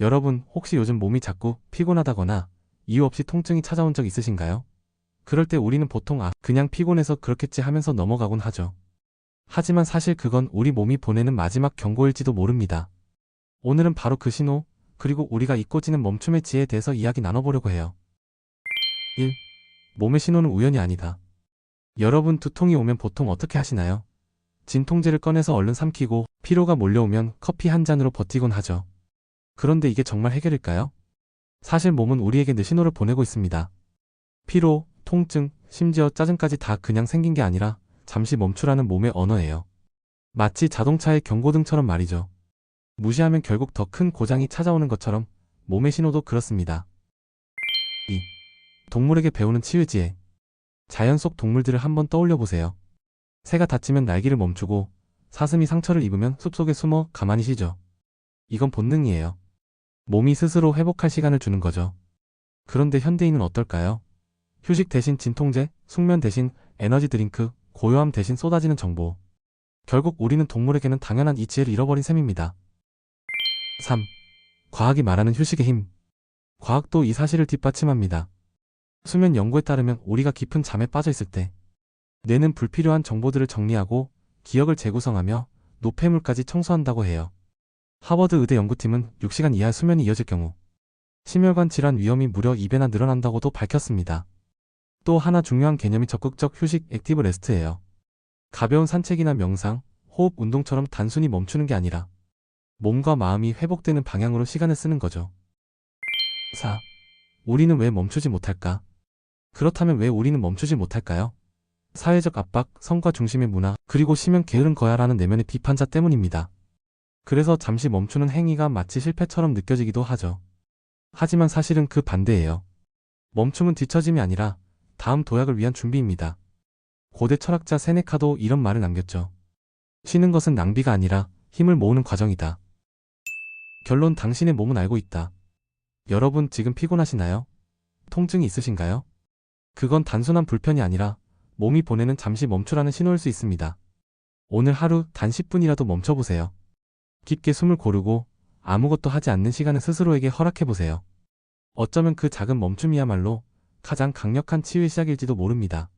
여러분, 혹시 요즘 몸이 자꾸 피곤하다거나 이유 없이 통증이 찾아온 적 있으신가요? 그럴 때 우리는 보통 아, 그냥 피곤해서 그렇겠지 하면서 넘어가곤 하죠. 하지만 사실 그건 우리 몸이 보내는 마지막 경고일지도 모릅니다. 오늘은 바로 그 신호, 그리고 우리가 잊고 지는 멈춤의 지혜에 대해서 이야기 나눠보려고 해요. 1. 몸의 신호는 우연이 아니다. 여러분 두통이 오면 보통 어떻게 하시나요? 진통제를 꺼내서 얼른 삼키고 피로가 몰려오면 커피 한 잔으로 버티곤 하죠. 그런데 이게 정말 해결일까요? 사실 몸은 우리에게 늘 신호를 보내고 있습니다. 피로, 통증, 심지어 짜증까지 다 그냥 생긴 게 아니라 잠시 멈추라는 몸의 언어예요. 마치 자동차의 경고등처럼 말이죠. 무시하면 결국 더 큰 고장이 찾아오는 것처럼 몸의 신호도 그렇습니다. 2. 동물에게 배우는 치유지혜. 자연 속 동물들을 한번 떠올려 보세요. 새가 다치면 날기를 멈추고 사슴이 상처를 입으면 숲속에 숨어 가만히 쉬죠. 이건 본능이에요. 몸이 스스로 회복할 시간을 주는 거죠. 그런데 현대인은 어떨까요? 휴식 대신 진통제, 숙면 대신 에너지 드링크, 고요함 대신 쏟아지는 정보. 결국 우리는 동물에게는 당연한 이 지혜를 잃어버린 셈입니다. 3. 과학이 말하는 휴식의 힘. 과학도 이 사실을 뒷받침합니다. 수면 연구에 따르면 우리가 깊은 잠에 빠져 있을 때 뇌는 불필요한 정보들을 정리하고 기억을 재구성하며 노폐물까지 청소한다고 해요. 하버드 의대 연구팀은 6시간 이하 수면이 이어질 경우 심혈관 질환 위험이 무려 2배나 늘어난다고도 밝혔습니다. 또 하나 중요한 개념이 적극적 휴식 액티브 레스트예요. 가벼운 산책이나 명상, 호흡 운동처럼 단순히 멈추는 게 아니라 몸과 마음이 회복되는 방향으로 시간을 쓰는 거죠. 4. 우리는 왜 멈추지 못할까? 그렇다면 왜 우리는 멈추지 못할까요? 사회적 압박, 성과 중심의 문화, 그리고 심연 게으른 거야라는 내면의 비판자 때문입니다. 그래서 잠시 멈추는 행위가 마치 실패처럼 느껴지기도 하죠. 하지만 사실은 그 반대예요. 멈춤은 뒤처짐이 아니라 다음 도약을 위한 준비입니다. 고대 철학자 세네카도 이런 말을 남겼죠. 쉬는 것은 낭비가 아니라 힘을 모으는 과정이다. 결론 당신의 몸은 알고 있다. 여러분 지금 피곤하시나요? 통증이 있으신가요? 그건 단순한 불편이 아니라 몸이 보내는 잠시 멈추라는 신호일 수 있습니다. 오늘 하루 단 10분이라도 멈춰보세요. 깊게 숨을 고르고 아무것도 하지 않는 시간을 스스로에게 허락해보세요. 어쩌면 그 작은 멈춤이야말로 가장 강력한 치유의 시작일지도 모릅니다.